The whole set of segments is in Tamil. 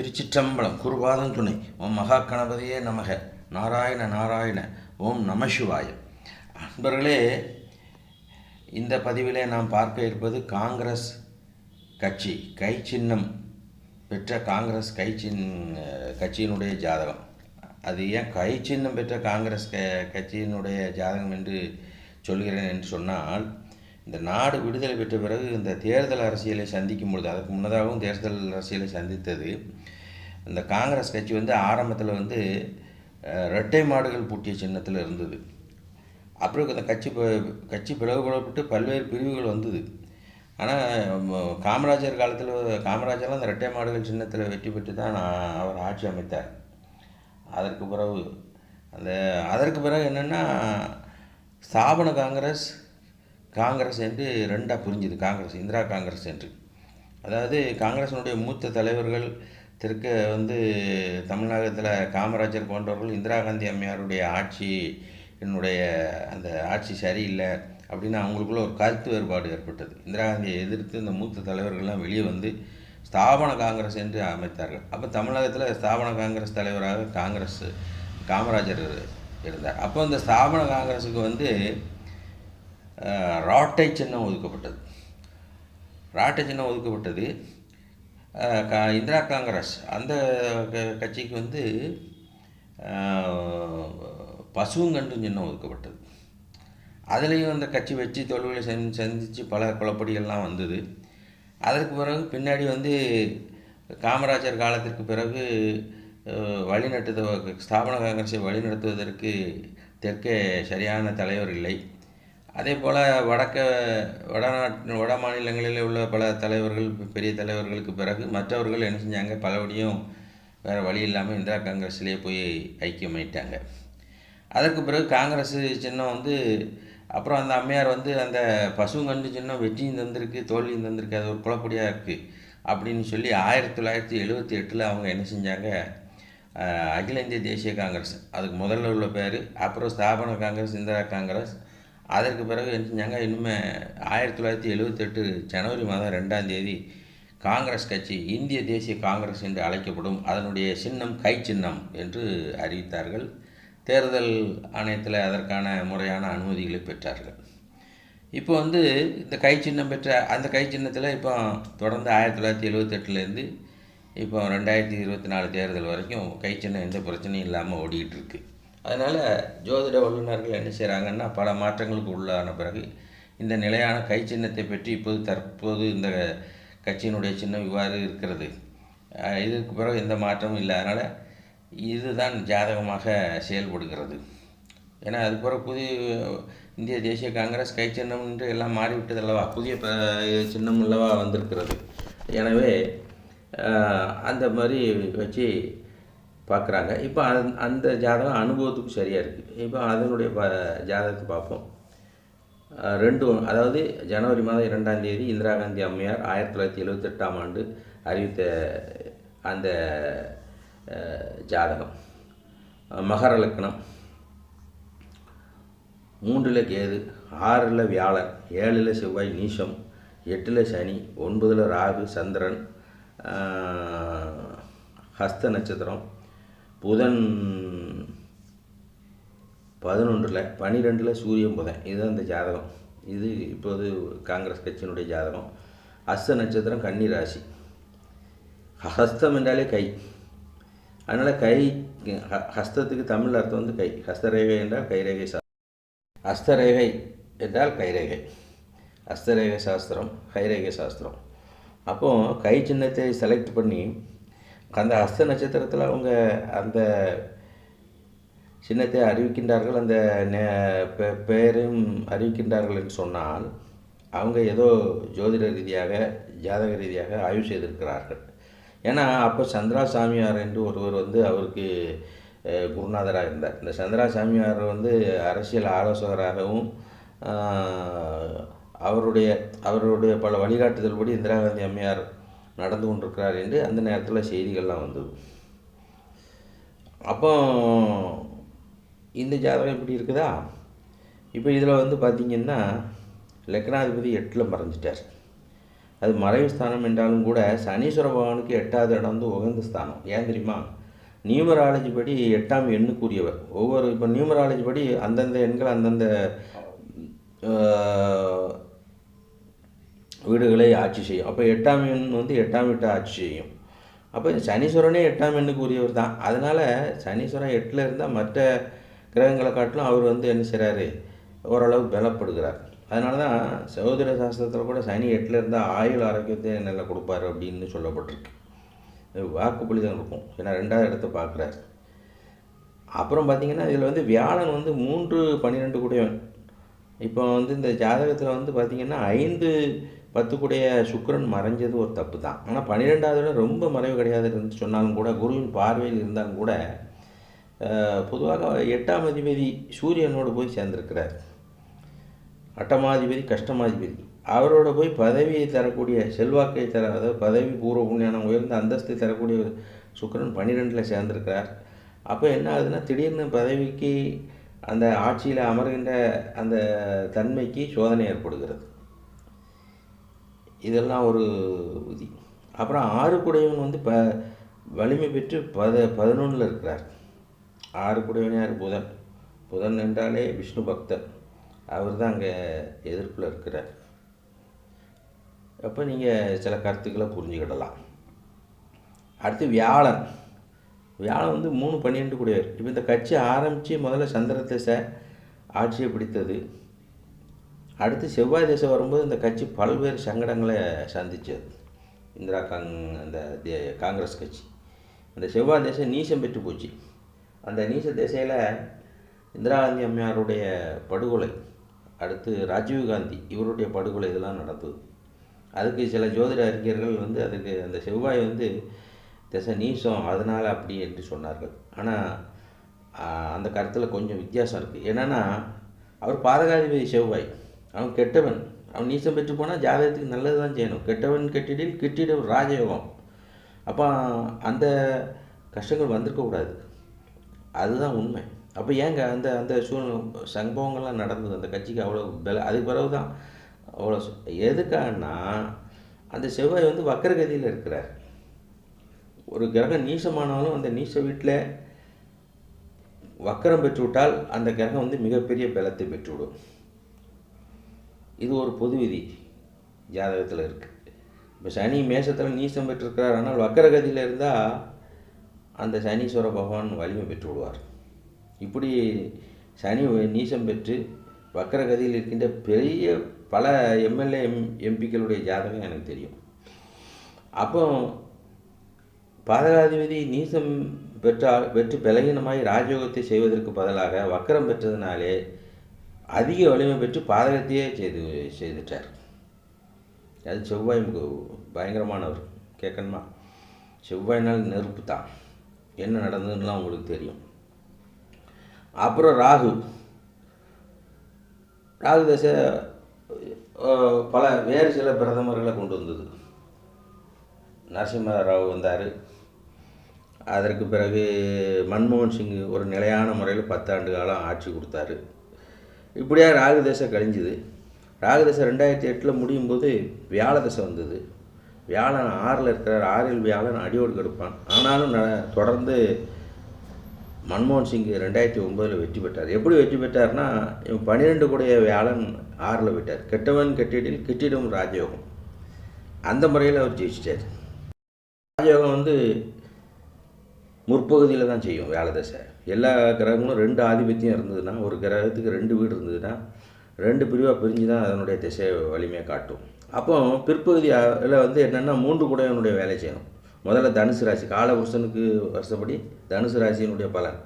திருச்சிற்றம்பலம் குருபாதம் துணை ஓம் மகா கணபதியே நமக நாராயண நாராயண ஓம் நம சிவாய. அன்பர்களே இந்த பதிவிலே நாம் பார்க்க இருப்பது காங்கிரஸ் கட்சி கை சின்னம் பெற்ற காங்கிரஸ் கை சின் கட்சியினுடைய ஜாதகம். அது ஏன் கை சின்னம் பெற்ற காங்கிரஸ் க கட்சியினுடைய ஜாதகம் என்று சொல்கிறேன் என்று சொன்னால் இந்த நாடு விடுதலை பெற்ற பிறகு இந்த தேர்தல் அரசியலை சந்திக்கும் பொழுது அதுக்கு முன்னதாகவும் தேர்தல் அரசியலை சந்தித்தது. இந்த காங்கிரஸ் கட்சி வந்து ஆரம்பத்தில் வந்து இரட்டை மாடுகள் பூட்டிய சின்னத்தில் இருந்தது. அப்புறம் இந்த கட்சி ப- கட்சி பிளவுபடப்பட்டு பல்வேறு பிரிவுகள் வந்தது. ஆனால் காமராஜர் காலத்தில் காமராஜர்லாம் அந்த இரட்டை மாடுகள் சின்னத்தில் வெற்றி பெற்று தான் நான் அவர் ஆட்சி அமைத்தார். அதற்கு பிறகு அந்த அதற்கு பிறகு என்னென்னா ஸ்தாபன காங்கிரஸ் காங்கிரஸ் என்று ரெண்டாக புரிஞ்சுது காங்கிரஸ் இந்திரா காங்கிரஸ் என்று. அதாவது காங்கிரஸினுடைய மூத்த தலைவர்கள் தெற்க வந்து தமிழகத்தில் காமராஜர் போன்றவர்கள் இந்திரா காந்தி அம்மையாருடைய ஆட்சி என்னுடைய அந்த ஆட்சி சரியில்லை அப்படின்னு அவங்களுக்குள்ள ஒரு கருத்து வேறுபாடு ஏற்பட்டது. இந்திரா காந்தியை எதிர்த்து இந்த மூத்த தலைவர்கள்லாம் வெளியே வந்து ஸ்தாபன காங்கிரஸ் என்று அமைத்தார்கள். அப்போ தமிழகத்தில் ஸ்தாபன காங்கிரஸ் தலைவராக காங்கிரஸ் காமராஜர் இருந்தார். அப்போ இந்த ஸ்தாபன காங்கிரஸுக்கு வந்து ராட்டை சின்னம் ஒதுக்கப்பட்டது. ராட்டை சின்னம் ஒதுக்கப்பட்டது. கா- இந்திரா காங்கிரஸ். அந்த கட்சிக்கு வந்து பசுங்கண்டு சின்னம் ஒதுக்கப்பட்டது. அதுலேயும் அந்த கட்சி வச்சு தோல்விகளை செஞ்சு சந்தித்து பல குழப்படிகள்லாம் வந்தது. அதற்கு பிறகு பின்னாடி வந்து காமராஜர் காலத்திற்கு பிறகு வழிநட்டுத ஸ்தாபன காங்கிரஸை வழிநடத்துவதற்கு தெற்கே சரியான தலைவர் இல்லை. அதே போல் வடக்க வடநாட்டு வட மாநிலங்களில் உள்ள பல தலைவர்கள் பெரிய தலைவர்களுக்கு பிறகு மற்றவர்கள் என்ன செஞ்சாங்க? பலபடியும் வேறு வழி இல்லாமல் இந்திரா காங்கிரஸ்லேயே போய் ஐக்கியமாயிட்டாங்க அதற்கு பிறகு காங்கிரஸ் சின்னம் வந்து அப்புறம் அந்த அம்மையார் வந்து அந்த பசுங்கண்டு சின்னம் வெற்றியும் தந்திருக்கு தோல்வியும் தந்திருக்கு அது ஒரு குழப்படியாக இருக்குது அப்படின்னு சொல்லி ஆயிரத்தி தொள்ளாயிரத்தி எழுபத்தி எட்டில் அவங்க என்ன செஞ்சாங்க? அகில இந்திய தேசிய காங்கிரஸ் அதுக்கு முதல்ல உள்ள பேர் அப்புறம் ஸ்தாபன காங்கிரஸ் இந்திரா காங்கிரஸ் அதற்கு பிறகு என்ன செஞ்சாங்க இனிமே ஆயிரத்தி தொள்ளாயிரத்தி எழுபத்தெட்டு ஜனவரி மாதம் ரெண்டாம் தேதி காங்கிரஸ் கட்சி இந்திய தேசிய காங்கிரஸ் என்று அழைக்கப்படும் அதனுடைய சின்னம் கை சின்னம் என்று அறிவித்தார்கள். தேர்தல் ஆணையத்தில் அதற்கான முறையான அனுமதிகளை பெற்றார்கள். இப்போ வந்து இந்த கை சின்னம் பெற்ற அந்த கை சின்னத்தில் இப்போ தொடர்ந்து ஆயிரத்தி தொள்ளாயிரத்தி எழுபத்தெட்டுலேருந்து இப்போ ரெண்டாயிரத்தி இருபத்தி நாலு தேர்தல் வரைக்கும் கை சின்னம் எந்த பிரச்சனையும் இல்லாமல் ஓடிக்கிட்டு இருக்குது அதனால் ஜோதிட வல்லுநர்கள் என்ன செய்கிறாங்கன்னா பல மாற்றங்களுக்கு உள்ளான பிறகு இந்த நிலையான கை சின்னத்தை பற்றி இப்போது தற்போது இந்த கட்சியினுடைய சின்னம் இவ்வாறு இருக்கிறது. இதுக்கு இதற்கு பிறகு எந்த மாற்றமும் இல்லை. அதனால் இதுதான் ஜாதகமாக செயல்படுகிறது. ஏன்னா அதுக்கு பிறகு புதிய இந்திய தேசிய காங்கிரஸ் கை சின்னம் என்று எல்லாம் மாறிவிட்டது அல்லவா? புதிய ப சின்னம் அல்லவா வந்திருக்கிறது. எனவே அந்த மாதிரி வச்சு பார்க்குறாங்க. இப்போ அந் அந்த ஜாதகம் அனுபவத்துக்கு சரியாக இருக்குது இப்போ அதனுடைய ப ஜாதகத்தை பார்ப்போம். ரெண்டு அதாவது ஜனவரி மாதம் இரண்டாம் தேதி இந்திரா காந்தி அம்மையார் ஆயிரத்தி தொள்ளாயிரத்தி எழுபத்தெட்டாம் ஆண்டு அறிவித்த அந்த ஜாதகம். மகர லக்னம் மூன்றில் கேது ஆறில் வியாழன் ஏழில் செவ்வாய் நீசம் எட்டில் சனி ஒன்பதில் ராகு சந்திரன் ஹஸ்த நட்சத்திரம் புதன் பதினொன்றில் பன்னிரெண்டில் சூரியன் புதன். இதுதான் இந்த ஜாதகம். இது இப்போது காங்கிரஸ் கட்சியினுடைய ஜாதகம். அஸ்த நட்சத்திரம் கன்னி ராசி. ஹஸ்தம் என்றாலே கை. அதனால் கை ஹ- ஹஸ்தத்துக்கு தமிழ் அர்த்தம் வந்து கை. ஹஸ்தரேகை என்றால் கைரேகை சா ஹஸ்தரேகை என்றால் கைரேகை. ஹஸ்தரேகை சாஸ்திரம் கைரேகை சாஸ்திரம். அப்போது கை சின்னத்தை செலக்ட் பண்ணி அந்த ஹஸ்த நட்சத்திரத்தில் அவங்க அந்த சின்னத்தை அறிவிக்கின்றார்கள் அந்த நே- பெ- பெயரையும் அறிவிக்கின்றார்கள் என்று சொன்னால் அவங்க ஏதோ ஜோதிட ரீதியாக ஜாதக ரீதியாக ஆய்வு செய்திருக்கிறார்கள். ஏன்னா அப்போ சந்திரா சாமியார் என்று ஒருவர் வந்து அவருக்கு குருநாதராக இருந்தார். இந்த சந்திரா சாமியார் வந்து அரசியல் ஆலோசகராகவும் அவருடைய அவருடைய பல வழிகாட்டுதல்படி இந்திரா காந்தி அம்மையார் நடந்து கொண்டிருக்கிறார் என்று அந்த நேரத்தில் செய்திகள்லாம் வந்தது. அப்போ இந்த ஜாதகம் இப்படி இருக்குதா? இப்போ இதில் வந்து பார்த்திங்கன்னா லக்னாதிபதி எட்டில் மறைஞ்சிட்டார். அது மறைவு ஸ்தானம் என்றாலும் கூட சனீஸ்வர பகவானுக்கு எட்டாவது இடம் வந்து உகந்த ஸ்தானம். ஏன் தெரியுமா? நியூமராலஜி படி எட்டாம் எண்ணுக்குரியவர். ஒவ்வொரு இப்போ நியூமராலஜி படி அந்தந்த எண்கள் அந்தந்த வீடுகளை ஆட்சி செய்யும். அப்போ எட்டாம் எண் வந்து எட்டாம் வீட்டை ஆட்சி செய்யும். அப்போ சனீஸ்வரனே எட்டாம் எண்ணுக்கு உரியவர் தான். அதனால் சனீஸ்வரன் எட்டில் இருந்தால் மற்ற கிரகங்களை காட்டிலும் அவர் வந்து என்ன செய்கிறாரு ஓரளவு பலப்படுகிறார். அதனால தான் சகோதர சாஸ்திரத்தில் கூட சனி எட்டில் இருந்தால் ஆயுள் ஆரோக்கியத்தை நல்லா கொடுப்பாரு அப்படின்னு சொல்லப்பட்டிருக்கு. வாக்கு வாக்குப்படி தான் இருக்கும் ஏன்னா ரெண்டாவது இடத்த பார்க்குறாரு. அப்புறம் பார்த்திங்கன்னா இதில் வந்து வியாழன் வந்து மூன்று பன்னிரெண்டு கூடவன் இப்போ வந்து இந்த ஜாதகத்தில் வந்து பார்த்திங்கன்னா ஐந்து பத்துக்குடைய சுக்கரன் மறைஞ்சது ஒரு தப்பு தான் ஆனால் பன்னிரெண்டாவது இடம் ரொம்ப மறைவு கிடையாதுன்னு சொன்னாலும் கூட குருவின் பார்வையில் இருந்தாலும் கூட பொதுவாக எட்டாம் அதிபதி சூரியனோடு போய் சேர்ந்திருக்கிறார். அட்டமாதிபதி கஷ்டமாதிபதி. அவரோட போய் பதவியை தரக்கூடிய செல்வாக்கை தர அதாவது பதவி பூர்வ புண்ணியான உயர்ந்த அந்தஸ்தை தரக்கூடிய சுக்கிரன் பன்னிரெண்டில் சேர்ந்திருக்கிறார். அப்போ என்ன ஆகுதுன்னா திடீர்னு பதவிக்கு அந்த ஆட்சியில் அமர்கின்ற அந்த தன்மைக்கு சோதனை ஏற்படுகிறது. இதெல்லாம் ஒரு விதி. அப்புறம் ஆறு குடையவன் வந்து ப வலிமை பெற்று பத பதினொன்றில் இருக்கிறார். ஆறு குடையவன் யார் புதன். புதன் என்றாலே விஷ்ணு பக்தர். அவர் தான் அங்கே எதிர்ப்பில் இருக்கிறார். அப்போ நீங்கள் சில கருத்துக்களை புரிஞ்சுக்கிடலாம். அடுத்து வியாழன். வியாழன் வந்து மூணு பன்னிரெண்டு கூடியவர். இப்போ இந்த கட்சி ஆரம்பித்து முதல்ல சந்திர திசை ஆட்சியை பிடித்தது. அடுத்து செவ்வாய் திசை வரும்போது இந்த கட்சி பல்வேறு சங்கடங்களை சந்தித்தது இந்திரா காங் அந்த தே- காங்கிரஸ் கட்சி. அந்த செவ்வாய் திசை நீசம் பெற்று போச்சு. அந்த நீச திசையில் இந்திரா காந்தி அம்மையாருடைய படுகொலை அடுத்து ராஜீவ் காந்தி இவருடைய படுகொலை இதெல்லாம் நடந்தது. அதுக்கு சில ஜோதிட அறிஞர்கள் வந்து அதுக்கு அந்த செவ்வாய் வந்து திசை நீசம் அதனால் அப்படி என்று சொன்னார்கள். ஆனால் அந்த கருத்தில் கொஞ்சம் வித்தியாசம் இருக்குது என்னென்னா அவர் பாதகாதிபதி செவ்வாய். அவன் கெட்டவன். அவன் நீசம் பெற்று போனால் ஜாதகத்துக்கு நல்லது தான் செய்யணும். கெட்டவன் கெட்டிடில் கிட்டிடும் ராஜயோகம். அப்போ அந்த கஷ்டங்கள் வந்திருக்கக்கூடாது அதுதான் உண்மை. அப்போ ஏங்க அந்த அந்த சூழ்நிலை சம்பவங்கள்லாம் நடந்தது? அந்த கட்சிக்கு அவ்வளோ பல அதுக்கு பிறகு தான் அவ்வளோ எதுக்காகனா அந்த செவ்வாய் வந்து வக்கரகதியில் இருக்கிறார். ஒரு கிரகம் நீசமானாலும் அந்த நீச வீட்டில் வக்கரம் பெற்றுவிட்டால் அந்த கிரகம் வந்து மிகப்பெரிய பலத்தை பெற்றுவிடும். இது ஒரு பொது விதி ஜாதகத்தில் இருக்குது இப்போ சனி மேஷத்தில் நீசம் பெற்றிருக்கிறார் ஆனால் வக்கரகதியில் இருந்தால் அந்த சனீஸ்வர பகவான் வலிமை பெற்று விடுவார். இப்படி சனி நீசம் பெற்று வக்கரகதியில் இருக்கின்ற பெரிய பல எம்எல்ஏ எம் எம்பிக்களுடைய ஜாதகம் எனக்கு தெரியும். அப்போ பாதகாதிபதி நீசம் பெற்றால் பெற்று பலகீனமாய் ராஜயோகத்தை செய்வதற்கு பதிலாக வக்கரம் பெற்றதுனாலே அதிக வலிமை பெற்று பாதகத்தையே செய்து செய்துட்டார். அது செவ்வாய் பயங்கரமானவர். கேட்கணுமா செவ்வாய்னால் நெருப்பு தான். என்ன நடந்ததுன்னுலாம் உங்களுக்கு தெரியும். அப்புறம் ராகு. ராகு தசை பல வேறு சில பிரதமர்களை கொண்டு வந்தது. நரசிம்ம ராவ் வந்தார். அதற்கு பிறகு மன்மோகன் சிங் ஒரு நிலையான முறையில் பத்தாண்டு காலம் ஆட்சி கொடுத்தாரு. இப்படியாக ராகுதசை கழிஞ்சுது. ராகுதசை ரெண்டாயிரத்தி எட்டில் முடியும் போது வியாழ தசை வந்தது. வியாழன் ஆறில் இருக்கிறார். ஆறில் வியாழன் அடியோடு கெடுப்பான். ஆனாலும் தொடர்ந்து மன்மோகன் சிங் ரெண்டாயிரத்தி ஒம்பதில் வெற்றி பெற்றார். எப்படி வெற்றி பெற்றார்னா இவன் பன்னிரெண்டு கூடைய வியாழன் ஆறில் விட்டார் கெட்டவன் கெட்டிடில் கெட்டிடும் ராஜயோகம். அந்த முறையில் அவர் ஜெயிச்சிட்டார். ராஜயோகம் வந்து முற்பகுதியில் தான் செய்யும் வேலை தசை எல்லா கிரகங்களும் ரெண்டு ஆதிபத்தியம் இருந்ததுன்னா ஒரு கிரகத்துக்கு ரெண்டு வீடு இருந்ததுன்னா ரெண்டு பிரிவாக பிரிஞ்சு தான் அதனுடைய திசை வலிமையை காட்டும். அப்போ பிற்பகுதியில் வந்து என்னென்னா மூன்று குடையவனுடைய வேலை செய்யணும். முதல்ல தனுசு ராசி காலபுருஷனுக்கு வருஷப்படி தனுசு ராசியினுடைய பலன்.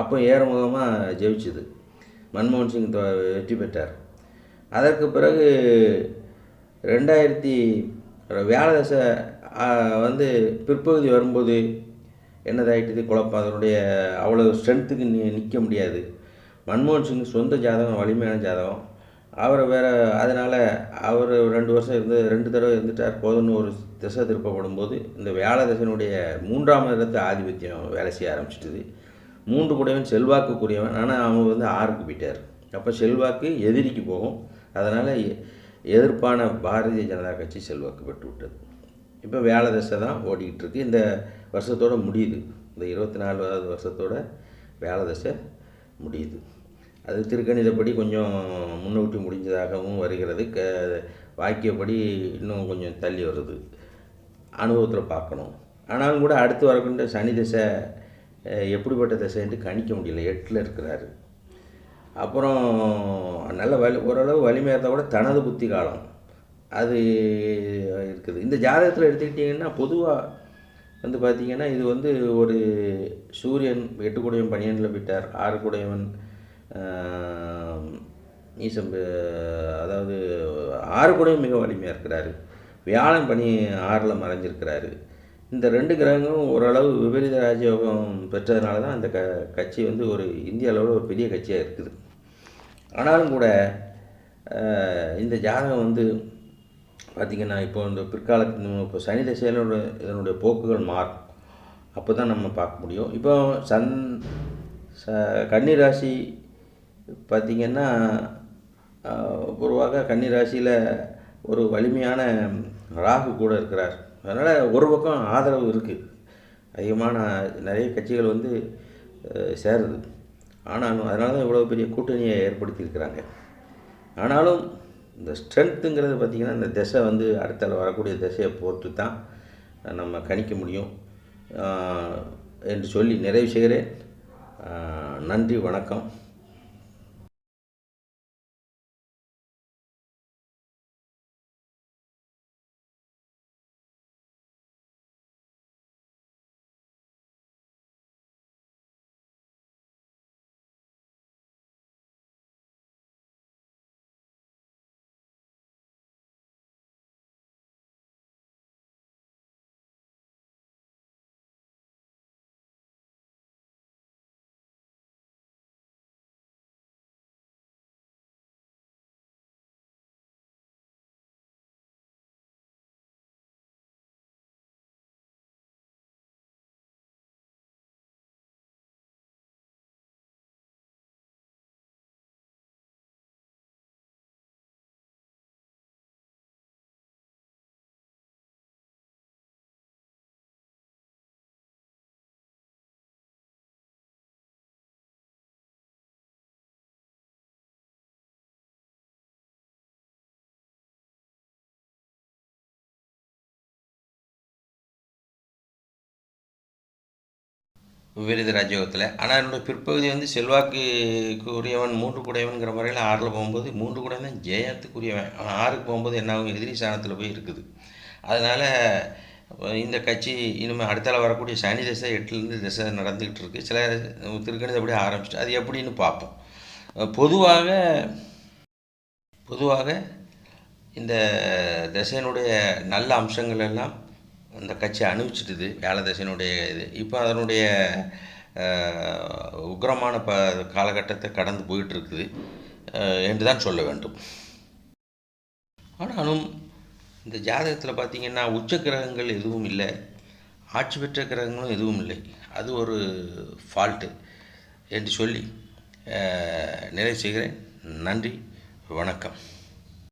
அப்போ ஏறமுகமாக ஜெயிச்சுது. மன்மோகன் சிங் வெற்றி பெற்றார். அதற்கு பிறகு ரெண்டாயிரத்தி வியாழதசை வந்து பிற்பகுதி வரும்போது என்னதாயிட்டுது குழப்பம்? அதனுடைய அவ்வளோ ஸ்ட்ரென்த்துக்கு நி நிற்க முடியாது. மன்மோகன் சிங் சொந்த ஜாதகம் வலிமையான ஜாதகம். அவரை வேற அதனால் அவர் ரெண்டு வருஷம் இருந்து ரெண்டு தடவை இருந்துட்டார். போதும்னு ஒரு திசை திருப்பப்படும் போது இந்த வியாழ திசையினுடைய மூன்றாம் இடத்து ஆதிபத்தியம் வேலை செய்ய ஆரம்பிச்சிட்டுது. மூன்று கூடவன் செல்வாக்குக்குரியவன். ஆனால் அவன் வந்து ஆறுக்கு போயிட்டார். அப்போ செல்வாக்கு எதிரிக்கு போகும். அதனால் எதிர்ப்பான பாரதிய ஜனதா கட்சி செல்வாக்கு பெற்று விட்டது. இப்போ வேலை தசை தான் ஓடிக்கிட்டு இருக்கு இந்த வருஷத்தோட முடியுது. இந்த இருபத்தி நாலாவது வருஷத்தோட வேலை தசை முடியுது. அது திருக்கணிதப்படி கொஞ்சம் முன்னூட்டி முடிஞ்சதாகவும் வருகிறது. க வாக்கியப்படி இன்னும் கொஞ்சம் தள்ளி வருது. அனுபவத்தில் பார்க்கணும். ஆனாலும் கூட அடுத்து வரக்கூடிய சனி திசை எப்படிப்பட்ட திசைன்ட்டு கணிக்க முடியல. எட்டில் இருக்கிறாரு. அப்புறம் நல்ல வலி ஓரளவு வலிமையாக இருந்தால் கூட தனது புத்தி காலம். அது இருக்குது. இந்த ஜாதகத்தில் எடுத்துக்கிட்டிங்கன்னா பொதுவாக வந்து பார்த்திங்கன்னா இது வந்து ஒரு சூரியன் எட்டு குடையவன் பனிரெண்டில் விட்டார் ஆறு குடையவன் நீசம் அதாவது ஆறு குடையும் மிக வலிமையாக இருக்கிறாரு. வியாழன் பனி ஆறில் மறைஞ்சிருக்கிறாரு. இந்த ரெண்டு கிரகங்களும் ஓரளவு விபரீத ராஜயோகம் பெற்றதுனால தான் அந்த க கட்சி வந்து ஒரு இந்திய அளவில் ஒரு பெரிய கட்சியாக இருக்குது. ஆனாலும் கூட இந்த ஜாதகம் வந்து பார்த்திங்கன்னா இப்போ இந்த பிற்காலத்து இப்போ சனி திசையிலோட இதனுடைய போக்குகள் மாறும். அப்போ தான் நம்ம பார்க்க முடியும். இப்போ சன் ச கன்னிராசி பார்த்திங்கன்னா பொதுவாக கன்னிராசியில் ஒரு வலிமையான ராகு கூட இருக்கிறார். அதனால் ஒரு பக்கம் ஆதரவு இருக்குது அதிகமான நிறைய கட்சிகள் வந்து சேருது. ஆனாலும் அதனால தான் இவ்வளோ பெரிய கூட்டணியை ஏற்படுத்தியிருக்கிறாங்க. ஆனாலும் இந்த ஸ்ட்ரென்த்துங்கிறது பார்த்திங்கன்னா இந்த திசை வந்து அடுத்தால் வரக்கூடிய திசையை பொறுத்து தான் நம்ம கணிக்க முடியும். என்று சொல்லி நிறைவு செய்கிறேன். நன்றி வணக்கம். விபரீத ராஜயோகத்தில். ஆனால் என்னுடைய பிற்பகுதி வந்து செல்வாக்குக்கு உரியவன் மூன்று கூடையவன்கிற முறையில் ஆறில் போகும்போது மூன்று கூட தான் ஜெயத்துக்குரியவன். ஆனால் ஆறுக்கு போகும்போது என்னாகும் எதிரி சாணத்தில் போய் இருக்குது. அதனால் இந்த கட்சி இனிமேல் அடுத்தால வரக்கூடிய சனி திசை எட்டுலேருந்து திசை நடந்துக்கிட்டு இருக்குது சில திருக்கணிதப்படி ஆரம்பிச்சிட்டு அது எப்படின்னு பார்ப்போம். பொதுவாக பொதுவாக இந்த திசையினுடைய நல்ல அம்சங்கள் எல்லாம் இந்த கட்சி அனுப்பிச்சிட்டுது வேலை இது. இப்போ அதனுடைய உக்ரமான உக்கிரமான ப காலகட்டத்தை கடந்து போயிட்டு இருக்குது என்று தான் சொல்ல வேண்டும். ஆனாலும் இந்த ஜாதகத்தில் பார்த்தீங்கன்னா உச்ச கிரகங்கள் எதுவும் இல்லை. ஆட்சி பெற்ற கிரகங்களும் எதுவும் இல்லை. அது ஒரு ஃபால்ட்டு என்று சொல்லி நிறைவு செய்கிறேன். நன்றி. வணக்கம்.